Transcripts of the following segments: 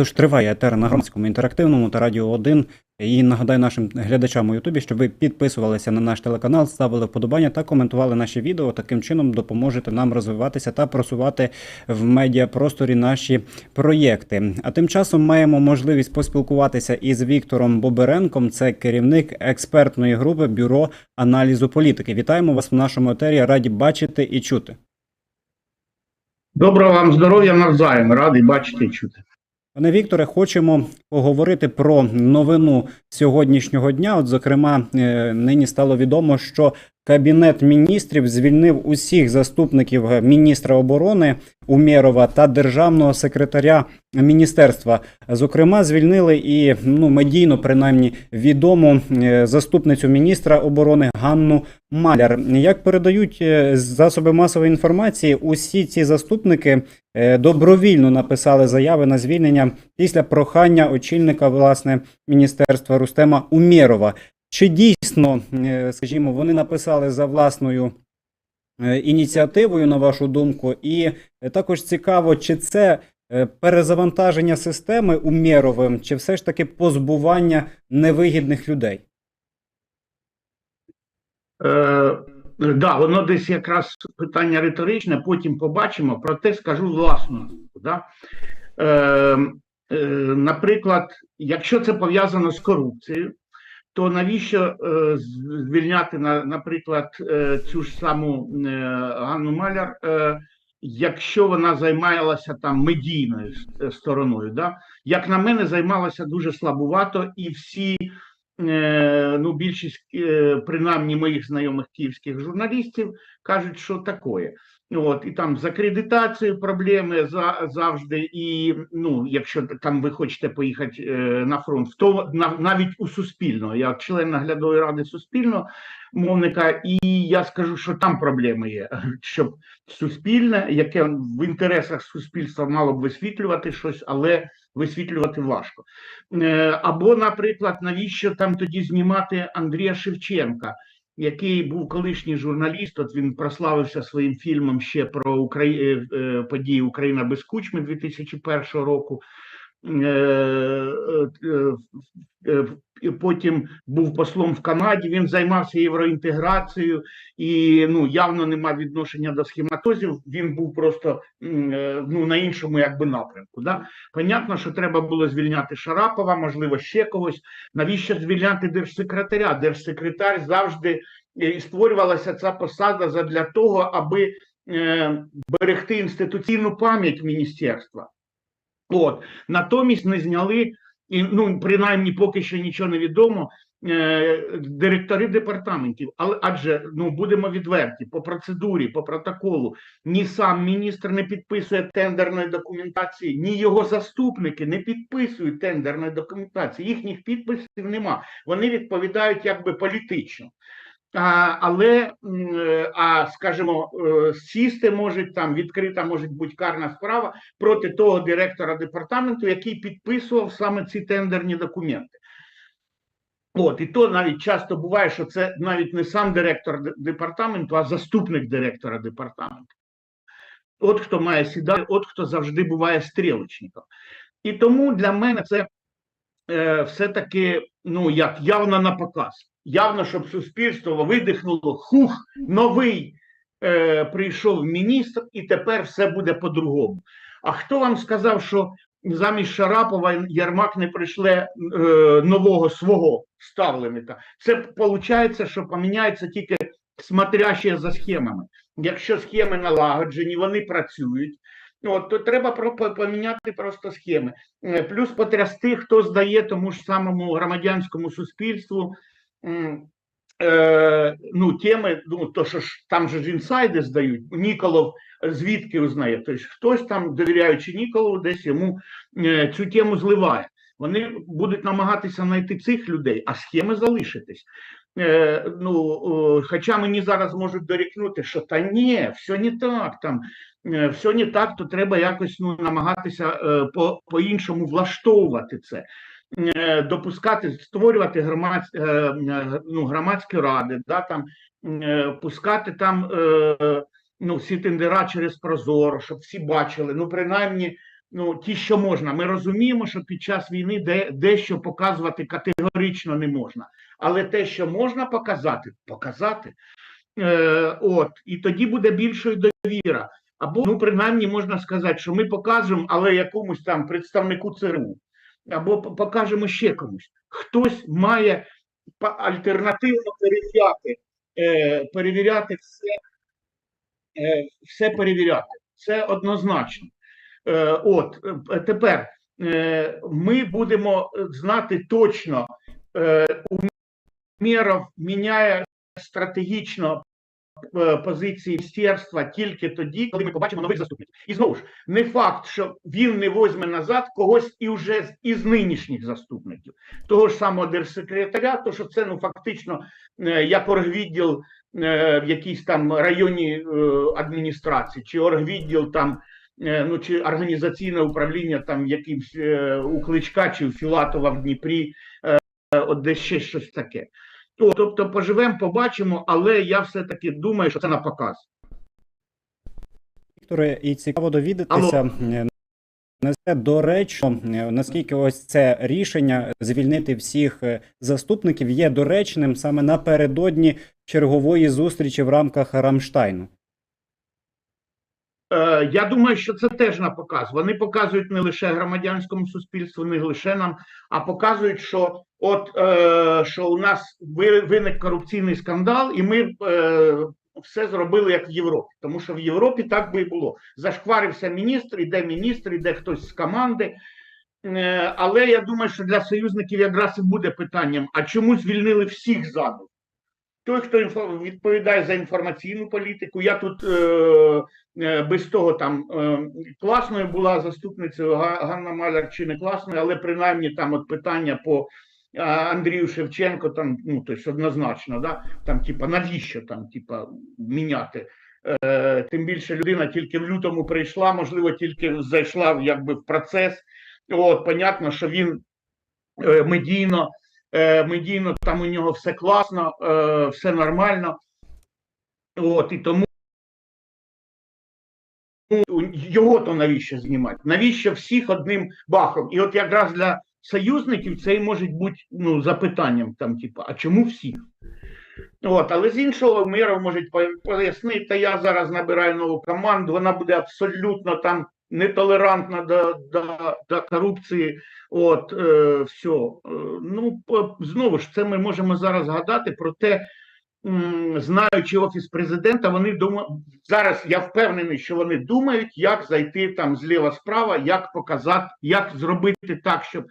Тож триває етер на громадському інтерактивному та радіо 1. І нагадаю нашим глядачам у Ютубі, щоб ви підписувалися на наш телеканал, ставили вподобання та коментували наші відео. Таким чином допоможете нам розвиватися та просувати в медіапросторі наші проєкти. А тим часом маємо можливість поспілкуватися із Віктором Боберенком. Це керівник експертної групи Бюро аналізу політики. Вітаємо вас в нашому етері. Раді бачити і чути. Доброго вам здоров'я навзаєм. Радий бачити і чути. Пане Вікторе, хочемо поговорити про новину сьогоднішнього дня. От, зокрема, е, нині стало відомо, що Кабінет міністрів звільнив усіх заступників міністра оборони Умєрова та державного секретаря міністерства. Зокрема, звільнили і ну медійно принаймні відому е, заступницю міністра оборони Ганну Маляр. Як передають е, засоби масової інформації, усі ці заступники е, добровільно написали заяви на звільнення після прохання очільника власне міністерства Рустема Умєрова. Чи дійсно, е, скажімо, вони написали за власною е, ініціативою, на вашу думку, і е, також цікаво, чи це перезавантаження системи Умєровим, чи все ж таки позбування невигідних людей? Е, да, воно десь якраз питання риторичне, потім побачимо, проте скажу власну. Да? Е, е, наприклад, якщо це пов'язано з корупцією, то навіщо е, звільняти, на, наприклад, е, цю ж саму е, Ганну Маляр, е, якщо вона займалася там медійною стороною? Да? Як на мене, займалася дуже слабувато, і всі е, ну, більшість, е, принаймні моїх знайомих київських журналістів, кажуть, що таке. От, і там з акредитацією проблеми за, завжди. І ну, якщо там ви хочете поїхати е, на фронт, то нав- навіть у Суспільного, я член наглядової ради Суспільного мовника, і я скажу, що там проблеми є, щоб суспільне, яке в інтересах суспільства мало б висвітлювати щось, але висвітлювати важко. Е, Або, наприклад, навіщо там тоді знімати Андрія Шевченка, який був колишній журналіст. От він прославився своїм фільмом ще про Украї... е, е, події Україна без кучми 2001 року. Потім був послом в Канаді. Він займався євроінтеграцією і ну явно не мав відношення до схематозів. Він був просто е, ну на іншому якби напрямку. Да? Понятно, що треба було звільняти Шарапова, можливо, ще когось. Навіщо звільняти держсекретаря? Держсекретар завжди е, створювалася ця посада задля того, аби е, берегти інституційну пам'ять міністерства. От натомість не зняли, і ну принаймні поки що нічого не відомо. е, Директори департаментів, але адже ну будемо відверті по процедурі, по протоколу, ні сам міністр не підписує тендерної документації, ні його заступники не підписують тендерної документації. Їхніх підписів нема. Вони відповідають якби політично. Але а скажімо, е, сісти можуть там відкрита може бути карна справа проти того директора департаменту, який підписував саме ці тендерні документи. От і то навіть часто буває, що це навіть не сам директор департаменту, а заступник директора департаменту. От хто має сідати, от хто завжди буває стрілочником. І тому для мене це е, все-таки ну як явно на показ. Явно, щоб суспільство видихнуло, хух, новий е, прийшов міністр, і тепер все буде по-другому. А хто вам сказав, що замість Шарапова Ярмак не прийшле е, нового свого ставленика? Це виходить, що поміняється тільки смотряще за схемами. Якщо схеми налагоджені, вони працюють. От, то треба поміняти просто схеми. Е, Плюс потрясти, хто здає тому ж самому громадянському суспільству е, ну, теми, ну, то що ж там же ж інсайди здають. Ніколов звідки узнає? Тобто хтось там, довіряючи Ніколову, десь йому е, цю тему зливає. Вони будуть намагатися знайти цих людей, а схеми залишитись. Е, ну, о, хоча мені зараз можуть дорікнути, що та ні, все не так, там е, все не так, то треба якось ну, намагатися е, по, по-іншому влаштовувати це. Е, допускати, створювати громадські, е, е, ну, громадські ради, да, там, пускати там ну, всі тендера через Прозоро, щоб всі бачили, ну, принаймні, ну ті, що можна. Ми розуміємо, що під час війни де, дещо показувати категорично не можна. Але те, що можна показати, показати. Е, от, і тоді буде більшою довіра. Або, ну, принаймні, можна сказати, що ми покажемо, але якомусь там представнику ЦРУ, або покажемо ще комусь. Хтось має альтернативно перевіряти, е, перевіряти все, е, все перевіряти. Це однозначно. Е, от е, тепер ми будемо знати точно, е, Умєров міняє стратегічно позиції міністерства тільки тоді, коли ми побачимо нових заступників. І знову ж не факт, що він не возьме назад когось і вже із нинішніх заступників, того ж самого держсекретаря, то що це ну фактично е, як оргвідділ е, в якійсь там районній е, адміністрації, чи оргвідділ там. е, Ну, чи організаційне управління там якимсь е, у Кличка чи у Філатова в Дніпрі, е, от десь ще щось таке. О, Тобто поживемо, побачимо, але я все-таки думаю, що це на показ. Вікторе, і цікаво довідатися, несе доречно, наскільки ось це рішення звільнити всіх е, заступників є доречним саме напередодні чергової зустрічі в рамках Рамштайну. Е, я думаю, що це теж на показ. Вони показують не лише громадянському суспільству, не лише нам, а показують, що от е, що у нас ви- виник корупційний скандал, і ми е, все зробили як в Європі. Тому що в Європі так би і було. Зашкварився міністр, іде міністр, іде хтось з команди. Е, але я думаю, що для союзників якраз і буде питанням: а чому звільнили всіх ззаду? Той, хто відповідає за інформаційну політику, я тут е, е, без того там е, класною була заступницею Га- Ганна Маляр чи не класною, але принаймні там от питання по Андрію Шевченко, там ну тобто однозначно, да там, типа, навіщо там, типа, міняти? Е, тим більше людина тільки в лютому прийшла, можливо, тільки зайшла якби в процес. От, понятно, що він медійно, е, медійно там у нього все класно, е, все нормально. От, і тому ну, його то навіщо знімати? Навіщо всіх одним бахом? І от якраз для союзників це і може бути ну, запитанням, там, типу, а чому всіх? От, але з іншого миру можуть пояснити, я зараз набираю нову команду, вона буде абсолютно там нетолерантна до, до, до корупції. От, е, все. Ну, знову ж, це ми можемо зараз згадати про те, знаючи офіс президента, вони думають зараз. Я впевнений, що вони думають, як зайти там зліва справа, як показати, як зробити так, щоб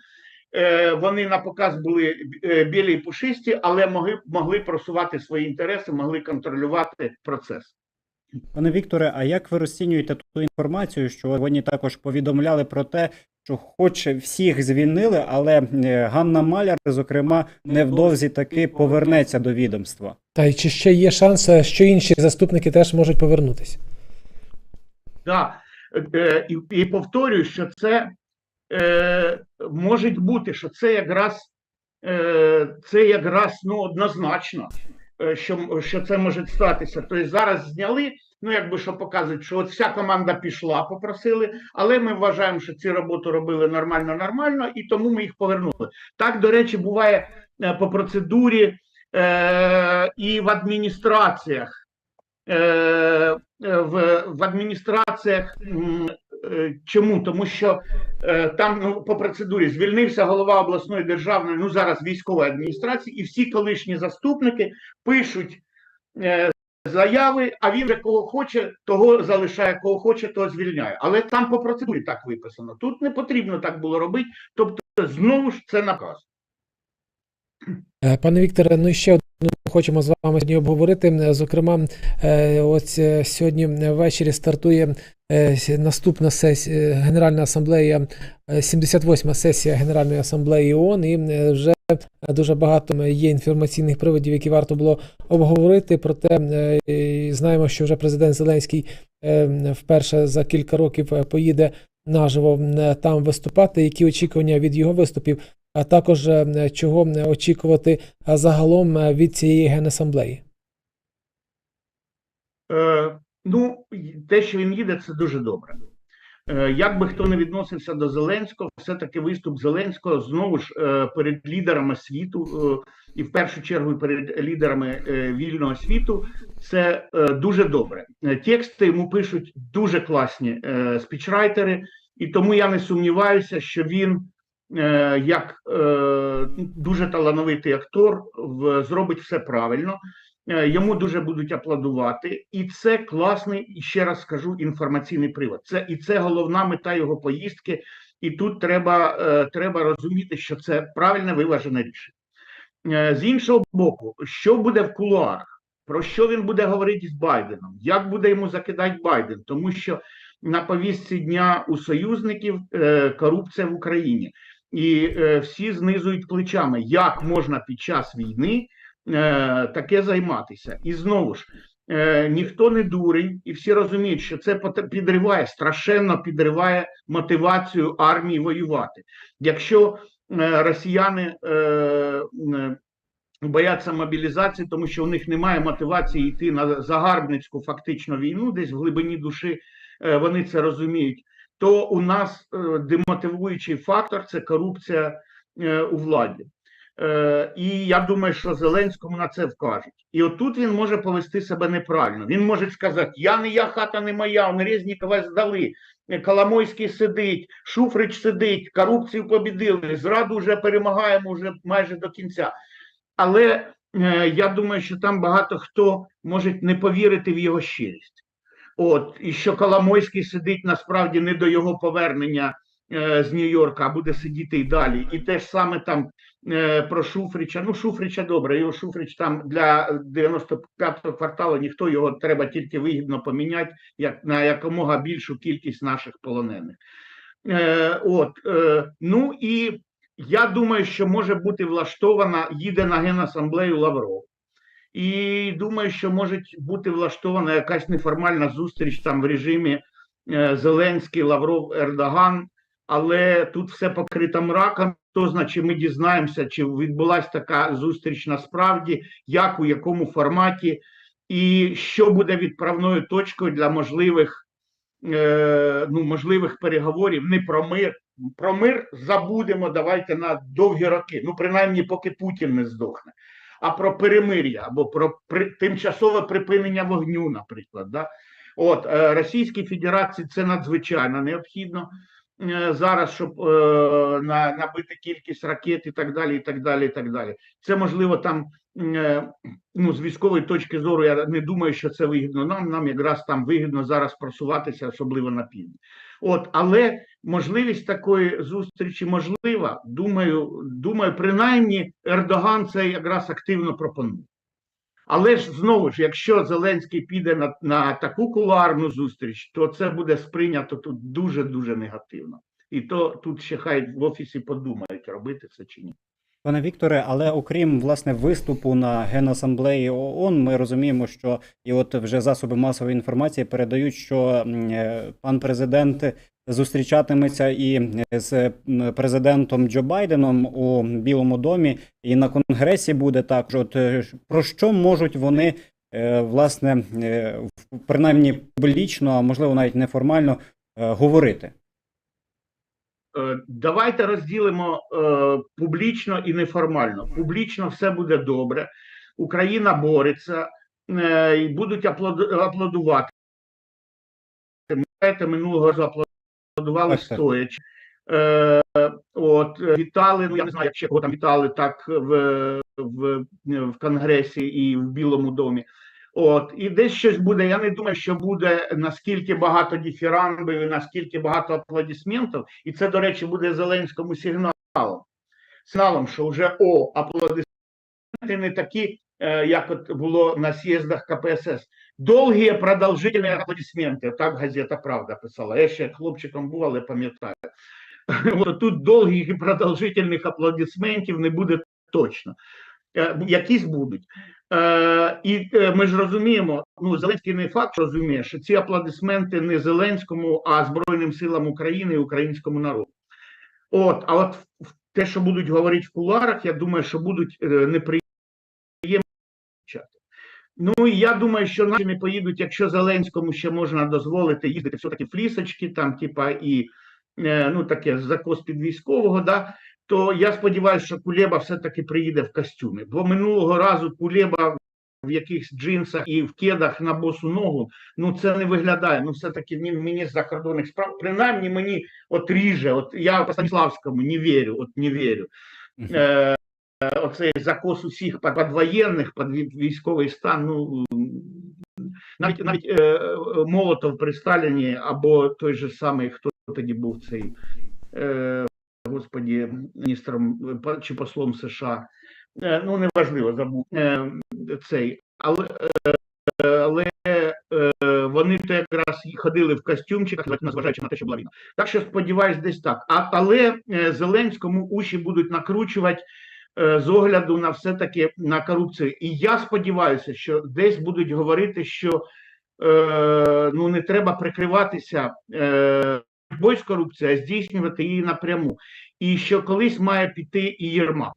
е, вони на показ були е, білі і пушисті, але могли могли просувати свої інтереси, могли контролювати процес. Пане Вікторе, а як ви розцінюєте ту інформацію, що вони також повідомляли про те, що хоч всіх звільнили, але е, Ганна Маляр, зокрема, невдовзі таки повернеться до відомства? Та й чи ще є шанс, е, що інші заступники теж можуть повернутися? Да. Е, і, і повторюю, що це е, може бути, що це якраз е, це якраз ну, однозначно, що, що це може статися. Тобто зараз зняли, ну якби що показують, що от вся команда пішла, попросили, але ми вважаємо, що ці роботу робили нормально, нормально, і тому ми їх повернули. Так, до речі, буває е, по процедурі е, і в адміністраціях. Е, е, в, в адміністраціях. Е, Чому? Тому що е, там ну, по процедурі звільнився голова обласної державної, ну зараз військової адміністрації, і всі колишні заступники пишуть е, заяви, а він же кого хоче, того залишає, кого хоче, того звільняє. Але там по процедурі так виписано. Тут не потрібно так було робити. Тобто, знову ж це наказ. Пане Вікторе, ну ще одну хочемо з вами сьогодні обговорити. Зокрема, ось сьогодні ввечері стартує наступна сесія Генеральна асамблея, е, 78-ма сесія Генеральної асамблеї ООН, і е, вже дуже багато є інформаційних приводів, які варто було обговорити. Проте е, знаємо, що вже президент Зеленський е, вперше за кілька років е, поїде наживо е, там виступати. Які очікування від його виступів? а також е, чого е, очікувати е, загалом е, від цієї генасамблеї. Е, ну, те, що він їде, це дуже добре. Е, Як би хто не відносився до Зеленського, все-таки виступ Зеленського знову ж е, перед лідерами світу, е, і в першу чергу перед лідерами вільного світу, це дуже добре. Тексти йому пишуть дуже класні спічрайтери, і тому я не сумніваюся, що він, як дуже талановитий актор, зробить все правильно. Е, Йому дуже будуть аплодувати, і це класний, ще раз скажу, інформаційний привод. Це і це головна мета його поїздки. І тут треба, е, треба розуміти, що це правильне виважене рішення. Е, З іншого боку, що буде в кулуарах? Про що він буде говорити з Байденом? Як буде йому закидати Байден? Тому що на повістці дня у союзників корупція в Україні, і всі знизують плечами, як можна під час війни таке займатися. І знову ж е, ніхто не дурень, і всі розуміють, що це підриває, страшенно підриває мотивацію армії воювати. Якщо е, росіяни е, бояться мобілізації, тому що у них немає мотивації йти на загарбницьку фактично війну, десь в глибині душі е, вони це розуміють. То у нас е, демотивуючий фактор це корупція е, у владі. Е, І я думаю, що Зеленському на це вкажуть. І отут він може повести себе неправильно. Він може сказати: Я не я, хата не моя, он Резнікова здали. Коломойський сидить, Шуфрич сидить, корупцію побідили, зраду вже перемагаємо вже майже до кінця. Але е, я думаю, що там багато хто може не повірити в його щирість. От, і що Коломойський сидить насправді не до його повернення з Нью-Йорка, а буде сидіти і далі. І те ж саме там е, про Шуфрича. Ну, Шуфрича добре, його Шуфрич там для 95-го кварталу ніхто його треба тільки вигідно поміняти як на якомога більшу кількість наших полонених. Е, от, е, ну і я думаю, що може бути влаштована, їде на генасамблею Лавров. І думаю, що може бути влаштована якась неформальна зустріч там в режимі е, Зеленський, Лавров, Ердоган, але тут все покрито мраком. Хто знає, чи ми дізнаємося, чи відбулася така зустріч насправді, як у якому форматі, і що буде відправною точкою для можливих, е, ну, можливих переговорів не про мир. Про мир забудемо, давайте на довгі роки. Ну, принаймні, поки Путін не здохне. А про перемир'я або про при, тимчасове припинення вогню, наприклад. Да? От е, Російській Федерації це надзвичайно необхідно зараз, щоб е, на, набити кількість ракет і так далі. і так далі, і так далі. Це можливо там е, ну, з військової точки зору. Я не думаю, що це вигідно нам. Нам якраз там вигідно зараз просуватися, особливо на півдні. От, але можливість такої зустрічі можлива. Думаю, думаю, принаймні Ердоган це якраз активно пропонує. Але ж знову ж, якщо Зеленський піде на, на таку кулуарну зустріч, то це буде сприйнято тут дуже дуже негативно. І то тут ще хай в офісі подумають, робити це чи ні. Пане Вікторе, але окрім власне виступу на генасамблеї ООН, ми розуміємо, що і от вже засоби масової інформації передають, що е, пан президент зустрічатиметься і з президентом Джо Байденом у Білому домі, і на конгресі буде також. От е, про що можуть вони е, власне е, принаймні публічно, а можливо навіть неформально е, говорити? Е, Давайте розділимо е, публічно і неформально. Публічно все буде добре. Україна бореться е, і будуть аплодувати. Минулого разу так. стоячи. Е, от е, вітали. Ну я не знаю, як ще кого там вітали так в, в, в Конгресі і в Білому домі. От і десь щось буде. Я не думаю, що буде наскільки багато діфірамбів і наскільки багато аплодисментів. І це, до речі, буде Зеленському сигналом. Сигналом, що вже о, аплодисменти не такі, як от було на з'їздах КПСС. Довгі продовжительні аплодисменти. Так газета Правда писала. Я ще хлопчиком був, але пам'ятаю. Тут довгих і продовжительних аплодисментів не буде точно. Е, Якісь будуть. Е, і е, ми ж розуміємо, ну Зеленський не факт розуміє, що ці аплодисменти не Зеленському, а Збройним силам України і українському народу. От, а от те, що будуть говорити в куларах, я думаю, що будуть е, неприємні. Ну і я думаю, що наші не поїдуть, якщо Зеленському ще можна дозволити їздити все-таки флісочки, там, типа, і е, ну таке закос під військового, да, то я сподіваюся, що Кулеба все-таки приїде в костюмі. Бо минулого разу Кулеба в якихось джинсах і в кедах на босу ногу, ну це не виглядає. Ну, все-таки він міністр закордонних справ. Принаймні мені от ріже, от я по Станіславському не вірю, от не вірю. Е, оцей закос усіх під під військовий стан. Ну навіть навіть е, е, Молотов при Сталіні, або той же самий, хто тоді був цей е, господі, міністром е, чи послом США. Е, ну неважливо, забув е, цей, але, е, але е, вони то якраз ходили в костюмчиках, незважаючи на те, що була війна. Так що сподіваюсь, десь так. А, але е, Зеленському уші будуть накручувати е, з огляду на все-таки на корупцію. І я сподіваюся, що десь будуть говорити, що е, ну не треба прикриватися е, боротьбою з корупцією, а здійснювати її напряму. І що колись має піти і Єрмак.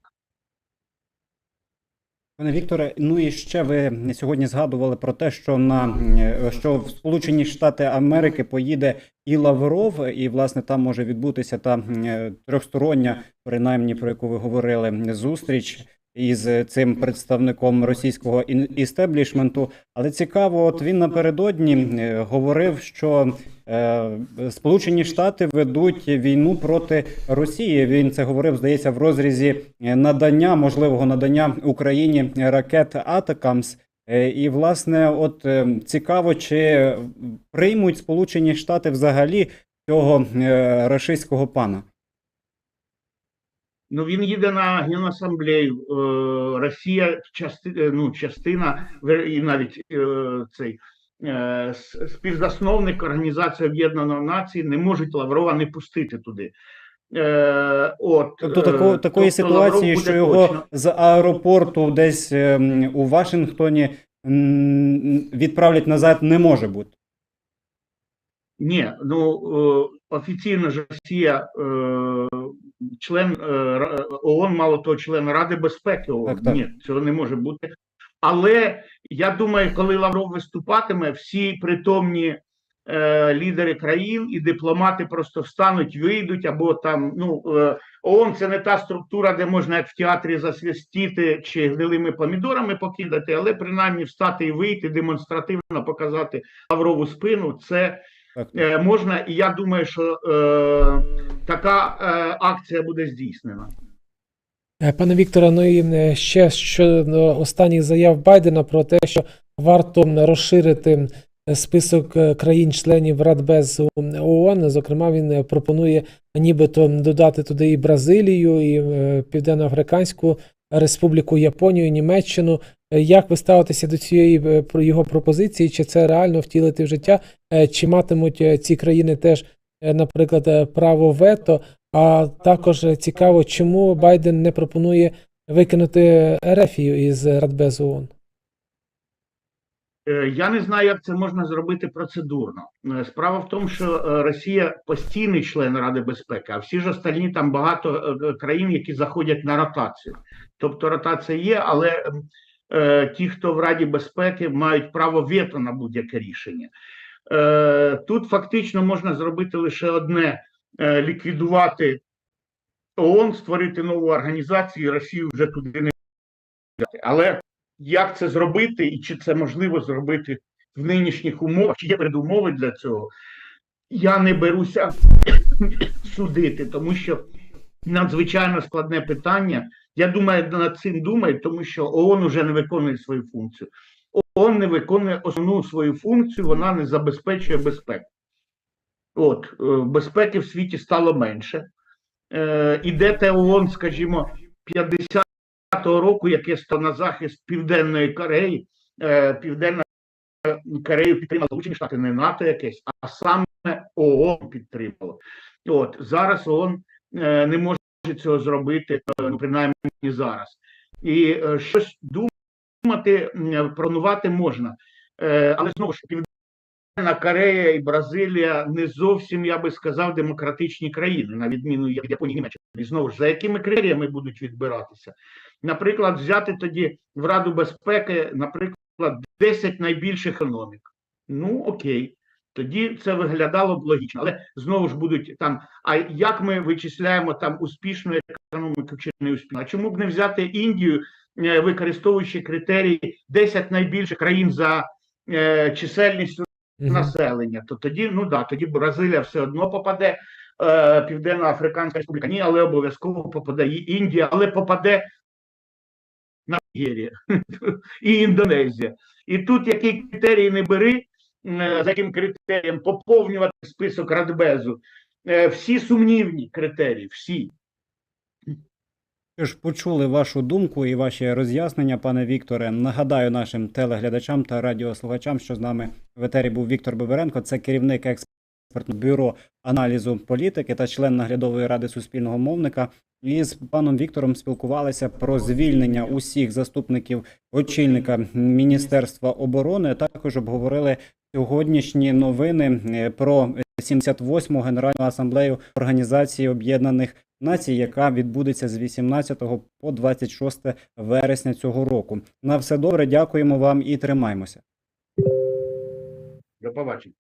Пане Вікторе, ну і ще ви сьогодні згадували про те, що на е, що в Сполучені Штати Америки поїде і Лавров, і власне там може відбутися та е, трьохстороння, принаймні про яку ви говорили, зустріч із цим представником російського істеблішменту. Але цікаво, от він напередодні е, говорив, що е, Сполучені Штати ведуть війну проти Росії. Він це говорив, здається, в розрізі е, надання можливого надання Україні ракет Атакамс. І власне, от цікаво, чи приймуть Сполучені Штати взагалі цього рашистського пана. Ну він їде на генасамблею. Е, Росія части, е, ну, частина і навіть е, цей співзасновник Організації Об'єднаних Націй не можуть Лаврова не пустити туди. От, Тобто такої тобто ситуації, що його точно. з аеропорту десь ем, у Вашингтоні відправлять назад, не може бути. Ні, ну офіційно ж Росія член е, ООН, мало того, член Ради безпеки ООН. Так, так. Ні, цього не може бути. Але я думаю, коли Лавров виступатиме, всі притомні е, лідери країн і дипломати просто встануть, вийдуть, або там ну е, ООН це не та структура, де можна як в театрі засвистіти чи гнилими помідорами покидати, але принаймні встати і вийти, демонстративно показати Лаврову спину. Це. Е, можна, і я думаю, що е, така е, акція буде здійснена. Е, Пане Вікторе, ну і е, ще щодо останніх заяв Байдена про те, що варто розширити е, список е, країн-членів Радбезу ООН. Зокрема, він е, пропонує нібито додати туди і Бразилію, і е, Південно-Африканську Республіку, Японію, Німеччину. Е, Як ви ставитеся до цієї е, його пропозиції? Чи це реально втілити в життя? Е, Чи матимуть ці країни теж, наприклад, право вето? А також цікаво, чому Байден не пропонує викинути Ерефію із Радбезу ООН? Я не знаю, як це можна зробити процедурно. Справа в тому, що Росія постійний член Ради безпеки, а всі ж остальні там багато країн, які заходять на ротацію. Тобто ротація є, але е, ті, хто в Раді безпеки, мають право вето на будь-яке рішення. Е, Тут фактично можна зробити лише одне: е, ліквідувати ООН, створити нову організацію, і Росію вже туди не. Але як це зробити, і чи це можливо зробити в нинішніх умовах, чи є передумови для цього, я не беруся судити, тому що надзвичайно складне питання. Я думаю, над цим думаю, тому що ООН вже не виконує свою функцію. ООН не виконує основну свою функцію, вона не забезпечує безпеку. От, е, безпеки в світі стало менше. Е, Ідете ООН, скажімо, 50 го року, яке став на захист Південної Кореї, е, Південна Корею підтримала Сполучені Штати, не НАТО якесь, а саме ООН підтримало. От зараз ООН е, не може цього зробити, е, ну, принаймні зараз. І е, щось думати, м, планувати можна. Е, але знову ж Південна Корея і Бразилія не зовсім, я би сказав, демократичні країни, на відміну від Японії Німеччини. Знову ж за якими критеріями будуть відбиратися? Наприклад, взяти тоді в Раду безпеки, наприклад, 10 найбільших економік. Ну окей, тоді це виглядало б логічно, але знову ж будуть там. А як ми вичисляємо там успішну економіку чи не успішну? А чому б не взяти Індію, е, використовуючи критерії 10 найбільших країн за е, чисельністю Мгм. населення? То тоді, ну да, тоді Бразилія все одно попаде, е, Південно-Африканська Республіка, ні, але обов'язково попаде і Індія, але попаде на Нігерія і Індонезія. І тут які критерії не бери, за яким критерієм поповнювати список Радбезу. Е, Всі сумнівні критерії, всі. Ж, почули вашу думку і ваші роз'яснення, пане Вікторе. Нагадаю нашим телеглядачам та радіослухачам, що з нами в етері був Віктор Беберенко, це керівник експертного бюро аналізу політики та член наглядової ради суспільного мовника. І з паном Віктором спілкувалися про звільнення усіх заступників очільника Міністерства оборони. Також обговорили сьогоднішні новини е, про 78-му Генеральну асамблею Організації Об'єднаних Націй, яка відбудеться з 18 по 26 вересня цього року. На все добре, дякуємо вам і тримаємося. До побачення.